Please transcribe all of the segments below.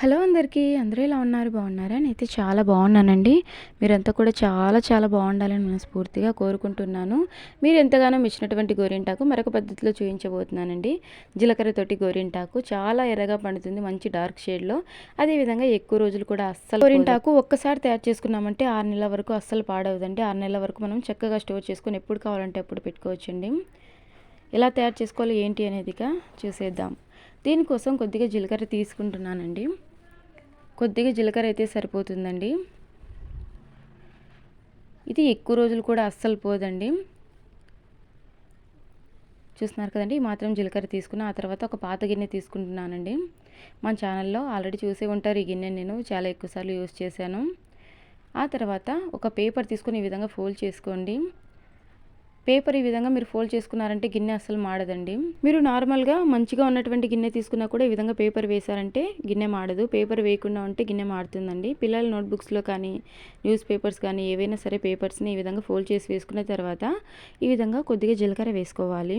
Hello అందరికీ అందరూ ఎలా ఉన్నారు? బాగున్నారా? నేనైతే చాలా బాగున్నానండి. మీరంతా కూడా చాలా చాలా బాగుండాలని మనస్ఫూర్తిగా కోరుకుంటున్నాను. మీరు ఎంతగానో మెచ్చినటువంటి గోరింటాకు మరొక పద్ధతిలో చూపించబోతున్నానండి. జీలకర్రతోటి గోరింటాకు చాలా ఎర్రగా పండుతుంది మంచి డార్క్ షేడ్లో. అదేవిధంగా ఎక్కువ రోజులు కూడా అస్సలు గోరింటాకు ఒక్కసారి తయారు చేసుకున్నామంటే ఆరు నెలల వరకు అస్సలు పాడవదండి. ఆరు నెలల వరకు మనం చక్కగా స్టోర్ చేసుకొని ఎప్పుడు కావాలంటే అప్పుడు పెట్టుకోవచ్చండి. ఎలా తయారు చేసుకోవాలి ఏంటి అనేదిగా చూసేద్దాం. దీనికోసం కొద్దిగా జీలకర్ర తీసుకుంటున్నానండి. కొద్దిగా జీలకర్ర అయితే సరిపోతుందండి. ఇది ఎక్కువ రోజులు కూడా అస్సలు పోదండి. చూస్తున్నారు కదండి మాత్రం జీలకర్ర తీసుకున్న ఆ తర్వాత ఒక పాత గిన్నె తీసుకుంటున్నానండి. మన ఛానల్లో ఆల్రెడీ చూసే ఉంటారు ఈ గిన్నె నేను చాలా ఎక్కువసార్లు యూస్ చేశాను. ఆ తర్వాత ఒక పేపర్ తీసుకుని ఈ విధంగా ఫోల్డ్ చేసుకోండి. పేపర్ ఈ విధంగా మీరు ఫోల్డ్ చేసుకున్నారంటే గిన్నె అస్సలు మాడదండి. మీరు నార్మల్గా మంచిగా ఉన్నటువంటి గిన్నె తీసుకున్నా కూడా ఈ విధంగా పేపర్ వేశారంటే గిన్నె మాడదు. పేపర్ వేయకుండా ఉంటే గిన్నె మాడుతుందండి. పిల్లల నోట్బుక్స్లో కానీ న్యూస్ పేపర్స్ కానీ ఏవైనా సరే పేపర్స్ని ఈ విధంగా ఫోల్డ్ చేసి వేసుకున్న తర్వాత ఈ విధంగా కొద్దిగా జీలకర్ర వేసుకోవాలి.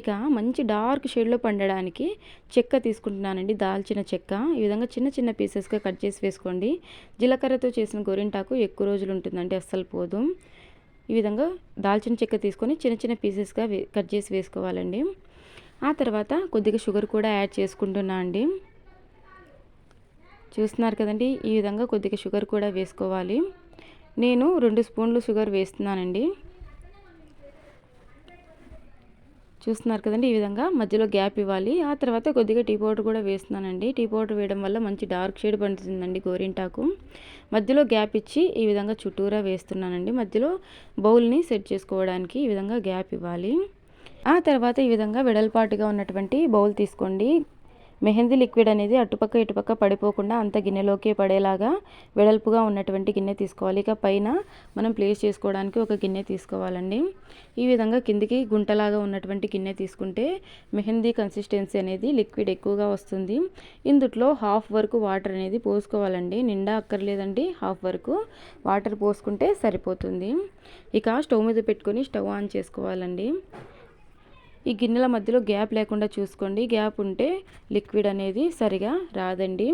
ఇక మంచి డార్క్ షేడ్లో పండడానికి చెక్క తీసుకుంటున్నానండి. దాల్చిన చెక్క. ఈ విధంగా చిన్న చిన్న పీసెస్గా కట్ చేసి వేసుకోండి. జీలకర్రతో చేసిన గోరింటాకు ఎక్కువ రోజులు ఉంటుందండి అస్సలు పోదు. ఈ విధంగా దాల్చిన చెక్క తీసుకొని చిన్న చిన్న పీసెస్గా కట్ చేసి వేసుకోవాలండి. ఆ తర్వాత కొద్దిగా షుగర్ కూడా యాడ్ చేసుకుంటున్నా అండి. చూస్తున్నారు కదండి ఈ విధంగా కొద్దిగా షుగర్ కూడా వేసుకోవాలి. నేను రెండు స్పూన్లు షుగర్ వేస్తున్నానండి. చూస్తున్నారు కదండి ఈ విధంగా. మధ్యలో గ్యాప్ ఇవ్వాలి. ఆ తర్వాత కొద్దిగా టీ పౌడర్ కూడా వేస్తున్నానండి. టీ పౌడర్ వేయడం వల్ల మంచి డార్క్ షేడ్ పండుతుందండి గోరింటాకు. మధ్యలో గ్యాప్ ఇచ్చి ఈ విధంగా చుట్టూరా వేస్తున్నానండి. మధ్యలో బౌల్ని సెట్ చేసుకోవడానికి ఈ విధంగా గ్యాప్ ఇవ్వాలి. ఆ తర్వాత ఈ విధంగా వెడల్పాటుగా ఉన్నటువంటి బౌల్ తీసుకోండి. మెహందీ లిక్విడ్ అనేది అటుపక్క ఇటుపక్క పడిపోకుండా అంత గిన్నెలోకే పడేలాగా వెడల్పుగా ఉన్నటువంటి గిన్నె తీసుకోవాలి. ఇక పైన మనం ప్లేస్ చేసుకోవడానికి ఒక గిన్నె తీసుకోవాలండి. ఈ విధంగా కిందికి గుంటలాగా ఉన్నటువంటి గిన్నె తీసుకుంటే మెహందీ కన్సిస్టెన్సీ అనేది లిక్విడ్ ఎక్కువగా వస్తుంది. ఇందుట్లో హాఫ్ వరకు వాటర్ అనేది పోసుకోవాలండి. నిండా అక్కర్లేదండి. హాఫ్ వరకు వాటర్ పోసుకుంటే సరిపోతుంది. ఇక స్టవ్ మీద పెట్టుకొని స్టవ్ ఆన్ చేసుకోవాలండి. ఈ గిన్నెల మధ్యలో గ్యాప్ లేకుండా చూసుకోండి. గ్యాప్ ఉంటే లిక్విడ్ అనేది సరిగా రాదండి.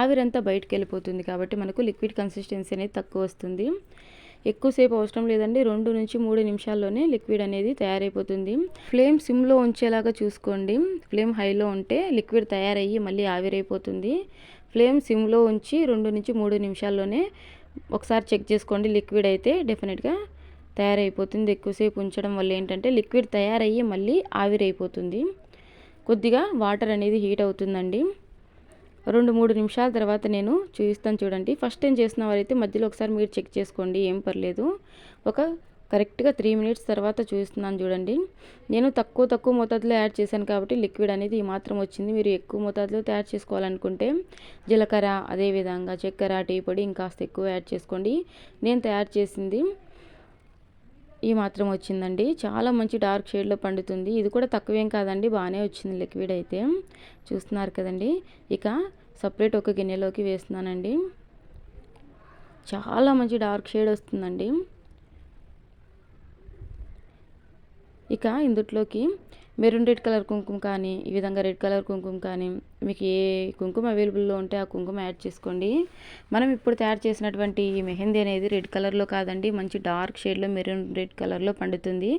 ఆవిరంతా బయటకు వెళ్ళిపోతుంది కాబట్టి మనకు లిక్విడ్ కన్సిస్టెన్సీ అనేది తక్కువ వస్తుంది. ఎక్కువసేపు అవసరం లేదండి. రెండు నుంచి మూడు నిమిషాల్లోనే లిక్విడ్ అనేది తయారైపోతుంది. ఫ్లేమ్ సిమ్లో ఉంచేలాగా చూసుకోండి. ఫ్లేమ్ హైలో ఉంటే లిక్విడ్ తయారయ్యి మళ్ళీ ఆవిరైపోతుంది. ఫ్లేమ్ సిమ్లో ఉంచి రెండు నుంచి మూడు నిమిషాల్లోనే ఒకసారి చెక్ చేసుకోండి. లిక్విడ్ అయితే డెఫినెట్గా తయారైపోతుంది. ఎక్కువసేపు ఉంచడం వల్ల ఏంటంటే లిక్విడ్ తయారయ్యి మళ్ళీ ఆవిరైపోతుంది. కొద్దిగా వాటర్ అనేది హీట్ అవుతుందండి. రెండు మూడు నిమిషాల తర్వాత నేను చూపిస్తాను చూడండి. ఫస్ట్ టైం చేసిన వారైతే మధ్యలో ఒకసారి మీరు చెక్ చేసుకోండి. ఏం పర్లేదు. ఒక కరెక్ట్గా త్రీ మినిట్స్ తర్వాత చూస్తున్నాను చూడండి. నేను తక్కువ తక్కువ మోతాదులో యాడ్ చేశాను కాబట్టి లిక్విడ్ అనేది ఈ మాత్రం వచ్చింది. మీరు ఎక్కువ మోతాదులో తయారు చేసుకోవాలనుకుంటే జీలకర్ర అదేవిధంగా చక్కెర టీ పొడి ఇంకాస్త ఎక్కువ యాడ్ చేసుకోండి. నేను తయారు చేసింది ఈ మాత్రం వచ్చిందండి. చాలా మంచి డార్క్ షేడ్లో పండుతుంది. ఇది కూడా తక్కువేం కాదండి. బాగానే వచ్చింది లిక్విడ్ అయితే. చూస్తున్నారు కదండి. ఇక సపరేట్ ఒక గిన్నెలోకి వేస్తున్నానండి. చాలా మంచి డార్క్ షేడ్ వస్తుందండి. ఇక ఇందుట్లోకి మెరూన్ రెడ్ కలర్ కుంకుమ కానీ ఈ విధంగా రెడ్ కలర్ కుంకుమ కానీ మీకు ఏ కుంకుమ అవైలబుల్లో ఉంటే ఆ కుంకుమ యాడ్ చేసుకోండి. మనం ఇప్పుడు తయారు చేసినటువంటి ఈ మెహందీ అనేది రెడ్ కలర్లో కాదండి మంచి డార్క్ షేడ్లో మెరూన్ రెడ్ కలర్లో పండుతుంది.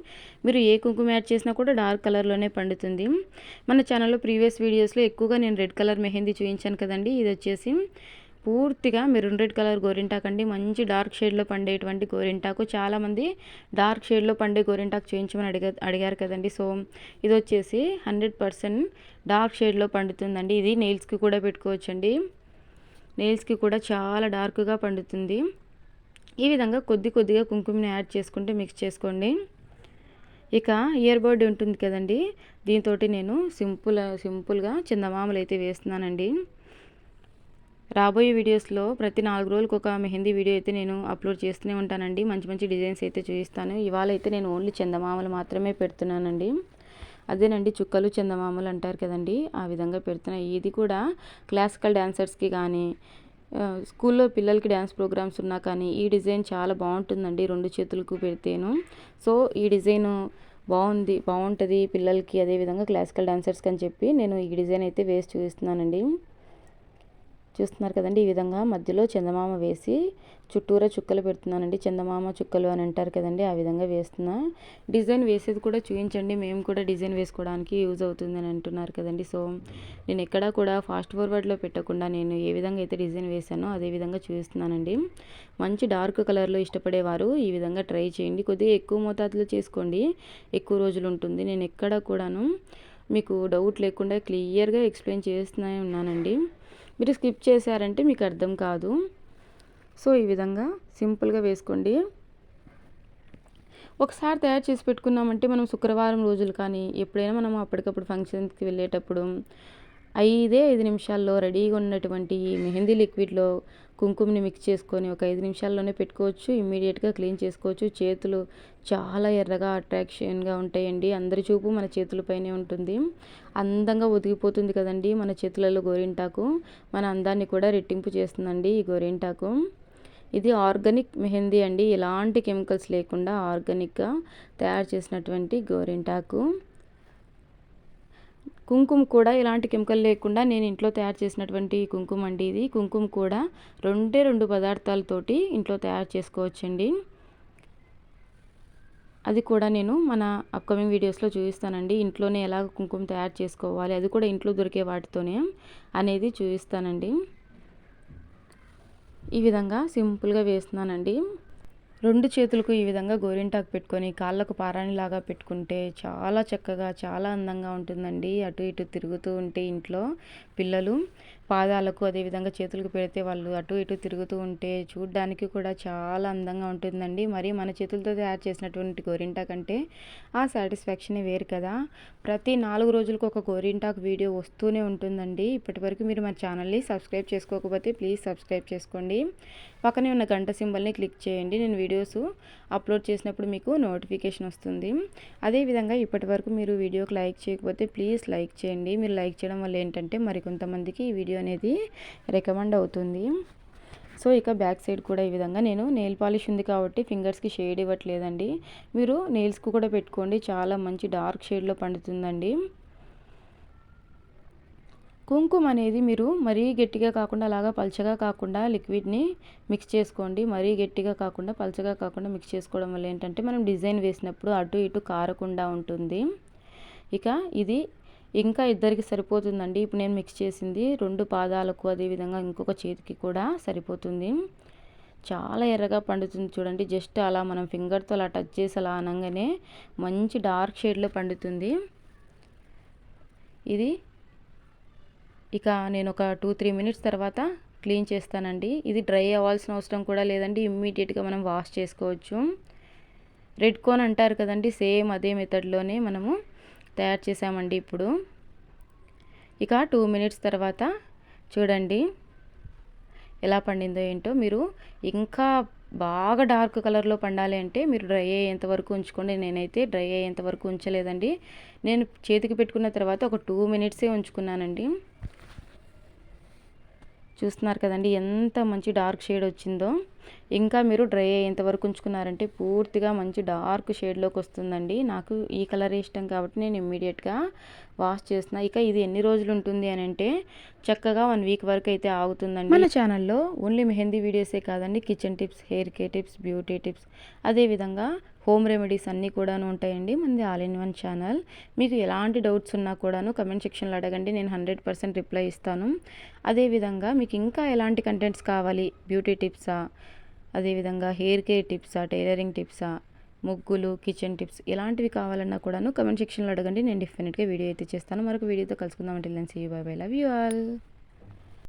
మీరు ఏ కుంకుమ యాడ్ చేసినా కూడా డార్క్ కలర్లోనే పండుతుంది. మన ఛానల్లో ప్రీవియస్ వీడియోస్లో ఎక్కువగా నేను రెడ్ కలర్ మెహందీ చూపించాను కదండి ఇది వచ్చేసి పూర్తిగా మెరూన్ రెడ్ కలర్ గోరింటాకు అండి మంచి డార్క్ షేడ్లో పండేటువంటి గోరింటాకు. చాలామంది డార్క్ షేడ్లో పండే గోరింటాకు చేయించమని అడిగా అడిగారు కదండి. సో ఇది వచ్చేసి హండ్రెడ్ పర్సెంట్ డార్క్ షేడ్లో పండుతుందండి. ఇది నెయిల్స్కి కూడా పెట్టుకోవచ్చండి. నెయిల్స్కి కూడా చాలా డార్క్గా పండుతుంది. ఈ విధంగా కొద్ది కొద్దిగా కుంకుమని యాడ్ చేసుకుంటే మిక్స్ చేసుకోండి. ఇక ఇయర్ బర్డ్ ఉంటుంది కదండి. దీంతో నేను సింపుల్ సింపుల్గా చందమామలు అయితే వేస్తున్నానండి. రాబోయే వీడియోస్లో ప్రతి నాలుగు రోజులకు ఒక మెహందీ వీడియో అయితే నేను అప్లోడ్ చేస్తూనే ఉంటానండి. మంచి మంచి డిజైన్స్ అయితే చూపిస్తాను. ఇవాళ అయితే నేను ఓన్లీ చందమామలు మాత్రమే పెడుతున్నానండి. అదేనండి చుక్కలు చందమామలు అంటారు కదండి. ఆ విధంగా పెడుతున్నాయి ఇది కూడా క్లాసికల్ డాన్సర్స్కి కానీ స్కూల్లో పిల్లలకి డ్యాన్స్ ప్రోగ్రామ్స్ ఉన్నా కానీ ఈ డిజైన్ చాలా బాగుంటుందండి రెండు చేతులకు పెడితేను. సో ఈ డిజైన్ బాగుంది బాగుంటుంది పిల్లలకి అదేవిధంగా క్లాసికల్ డాన్సర్స్కి అని చెప్పి నేను ఈ డిజైన్ అయితే వేసి చూపిస్తున్నానండి. చూస్తున్నారు కదండి ఈ విధంగా. మధ్యలో చందమామ వేసి చుట్టూరా చుక్కలు పెడుతున్నానండి. చందమామ చుక్కలు అని అంటారు కదండి ఆ విధంగా వేస్తున్నా. డిజైన్ వేసేది కూడా చూపించండి మేము కూడా డిజైన్ వేసుకోవడానికి యూజ్ అవుతుందని అంటున్నారు కదండి. సో నేను ఎక్కడా కూడా ఫాస్ట్ ఫార్వర్డ్లో పెట్టకుండా నేను ఏ విధంగా అయితే డిజైన్ వేసానో అదే విధంగా చూపిస్తున్నానండి మంచి డార్క్ కలర్లో ఇష్టపడేవారు ఈ విధంగా ట్రై చేయండి. కొద్దిగా ఎక్కువ మోతాదులో చేసుకోండి. ఎక్కువ రోజులు ఉంటుంది. నేను ఎక్కడ కూడాను మీకు డౌట్ లేకుండా క్లియర్గా ఎక్స్ప్లెయిన్ చేస్తూనే ఉన్నానండి. మీరు స్కిప్ చేశారంటే మీకు అర్థం కాదు. సో ఈ విధంగా సింపుల్గా వేసుకోండి. ఒకసారి తయారు చేసి పెట్టుకున్నామంటే మనం శుక్రవారం రోజులు కానీ ఎప్పుడైనా మనం అప్పటికప్పుడు ఫంక్షన్స్కి వెళ్ళేటప్పుడు ఐదే ఐదు నిమిషాల్లో రెడీగా ఉన్నటువంటి ఈ మెహందీ లిక్విడ్లో కుంకుమని మిక్స్ చేసుకొని ఒక ఐదు నిమిషాల్లోనే పెట్టుకోవచ్చు. ఇమ్మీడియట్గా క్లీన్ చేసుకోవచ్చు. చేతులు చాలా ఎర్రగా అట్రాక్షన్గా ఉంటాయండి. అందరి చూపు మన చేతులపైనే ఉంటుంది. అందంగా ఒదిగిపోతుంది కదండి మన చేతులలో గోరింటాకు. మన అందాన్ని కూడా రెట్టింపు చేస్తుందండి ఈ గోరింటాకు. ఇది ఆర్గానిక్ మెహందీ అండి. ఎలాంటి కెమికల్స్ లేకుండా ఆర్గానిక్గా తయారు చేసినటువంటి గోరింటాకు. కుంకుమ కూడా ఎలాంటి కెమికల్ లేకుండా నేను ఇంట్లో తయారు చేసినటువంటి కుంకుమ అండి ఇది. కుంకుమ కూడా రెండే రెండు పదార్థాలతోటి ఇంట్లో తయారు చేసుకోవచ్చండి. అది కూడా నేను మన అప్కమింగ్ వీడియోస్లో చూపిస్తానండి. ఇంట్లోనే ఎలా కుంకుమ తయారు చేసుకోవాలి అది కూడా ఇంట్లో దొరికే వాటితోనే అనేది చూపిస్తానండి. ఈ విధంగా సింపుల్గా వేస్తున్నానండి. రెండు చేతులకు ఈ విధంగా గోరింటాకు పెట్టుకొని కాళ్ళకు పారాణిలాగా పెట్టుకుంటే చాలా చక్కగా చాలా అందంగా ఉంటుందండి. అటు ఇటు తిరుగుతూ ఉంటే ఇంట్లో పిల్లలు పాదాలకు అదేవిధంగా చేతులకు పెడితే వాళ్ళు అటు ఇటు తిరుగుతూ ఉంటే చూడ్డానికి కూడా చాలా అందంగా ఉంటుందండి. మరి మన చేతులతో తయారు చేసినటువంటి గోరింటాక్ అంటే ఆ సాటిస్ఫాక్షనే వేరు కదా. ప్రతి నాలుగు రోజులకు ఒక గోరింటాకు వీడియో వస్తూనే ఉంటుందండి. ఇప్పటివరకు మీరు మన ఛానల్ని సబ్స్క్రైబ్ చేసుకోకపోతే ప్లీజ్ సబ్స్క్రైబ్ చేసుకోండి. పక్కనే ఉన్న గంట సింబల్ని క్లిక్ చేయండి. నేను వీడియోస్ అప్లోడ్ చేసినప్పుడు మీకు నోటిఫికేషన్ వస్తుంది. అదేవిధంగా ఇప్పటివరకు మీరు వీడియోకి లైక్ చేయకపోతే ప్లీజ్ లైక్ చేయండి. మీరు లైక్ చేయడం వల్ల ఏంటంటే మరికొంతమందికి ఈ వీడియో అనేది రికమెండ్ అవుతుంది. సో ఇక బ్యాక్ సైడ్ కూడా ఈ విధంగా నేను నెయిల్ పాలిష్ ఉంది కాబట్టి ఫింగర్స్కి షేడ్ ఇవ్వట్లేదండి. మీరు నెయిల్స్కి కూడా పెట్టుకోండి. చాలా మంచి డార్క్ షేడ్లో పండుతుందండి. కుంకుమ అనేది మీరు మరీ గట్టిగా కాకుండా అలాగా పల్చగా కాకుండా లిక్విడ్ని మిక్స్ చేసుకోండి. మరీ గట్టిగా కాకుండా పల్చగా కాకుండా మిక్స్ చేసుకోవడం వల్ల ఏంటంటే మనం డిజైన్ వేసినప్పుడు అటు ఇటు కారకుండా ఉంటుంది. ఇక ఇది ఇంకా ఇద్దరికి సరిపోతుందండి. ఇప్పుడు నేను మిక్స్ చేసింది రెండు పాదాలకు అదేవిధంగా ఇంకొక చేతికి కూడా సరిపోతుంది. చాలా ఎర్రగా పండుతుంది చూడండి. జస్ట్ అలా మనం ఫింగర్తో అలా టచ్ చేసి అలా అనగానే మంచి డార్క్ షేడ్లో పండుతుంది. ఇది ఇక నేను ఒక టూ త్రీ మినిట్స్ తర్వాత క్లీన్ చేస్తానండి. ఇది డ్రై అవ్వాల్సిన అవసరం కూడా లేదండి. ఇమ్మీడియట్గా మనం వాష్ చేసుకోవచ్చు. రెడ్ కోన్ అంటారు కదండి సేమ్ అదే మెథడ్లోనే మనము తయారు చేసామండి ఇప్పుడు. ఇక టూ మినిట్స్ తర్వాత చూడండి ఎలా పండిందో ఏంటో. మీరు ఇంకా బాగా డార్క్ కలర్లో పండాలి అంటే మీరు డ్రై అయ్యేంత వరకు ఉంచుకోండి. నేనైతే డ్రై అయ్యేంత వరకు ఉంచలేదండి. నేను చేతికి పెట్టుకున్న తర్వాత ఒక టూ మినిట్సే ఉంచుకున్నానండి. చూస్తున్నారు కదండి ఎంత మంచి డార్క్ షేడ్ వచ్చిందో. ఇంకా మీరు డ్రై అయ్యేంత వరకు ఉంచుకున్నారంటే పూర్తిగా మంచి డార్క్ షేడ్లోకి వస్తుందండి. నాకు ఈ కలర్ ఇష్టం కాబట్టి నేను ఇమ్మీడియట్గా వాష్ చేస్తున్నా. ఇక ఇది ఎన్ని రోజులు ఉంటుంది అని అంటే చక్కగా వన్ వీక్ వరకు అయితే ఆగుతుందండి. మన ఛానల్లో ఓన్లీ మెహందీ వీడియోసే కాదండి kitchen tips hair care tips beauty tips అదేవిధంగా హోమ్ రెమెడీస్ అన్నీ కూడాను ఉంటాయండి మనది ఆల్ ఇన్ వన్ ఛానల్. మీకు ఎలాంటి డౌట్స్ ఉన్నా కూడాను కమెంట్ సెక్షన్లో అడగండి నేను హండ్రెడ్ పర్సెంట్ రిప్లై ఇస్తాను. అదేవిధంగా మీకు ఇంకా ఎలాంటి కంటెంట్స్ కావాలి బ్యూటీ టిప్సా అదేవిధంగా హెయిర్ కేర్ టిప్సా టైలరింగ్ టిప్సా ముగ్గులు కిచెన్ టిప్స్ ఎలాంటివి కావాలన్నా కూడాను కమెంట్ సెక్షన్లో అడగండి. నేను డెఫినెట్గా వీడియో అయితే చేస్తాను. మరొక వీడియోతో కలుసుకుందాం. అంటే see bye bye love you all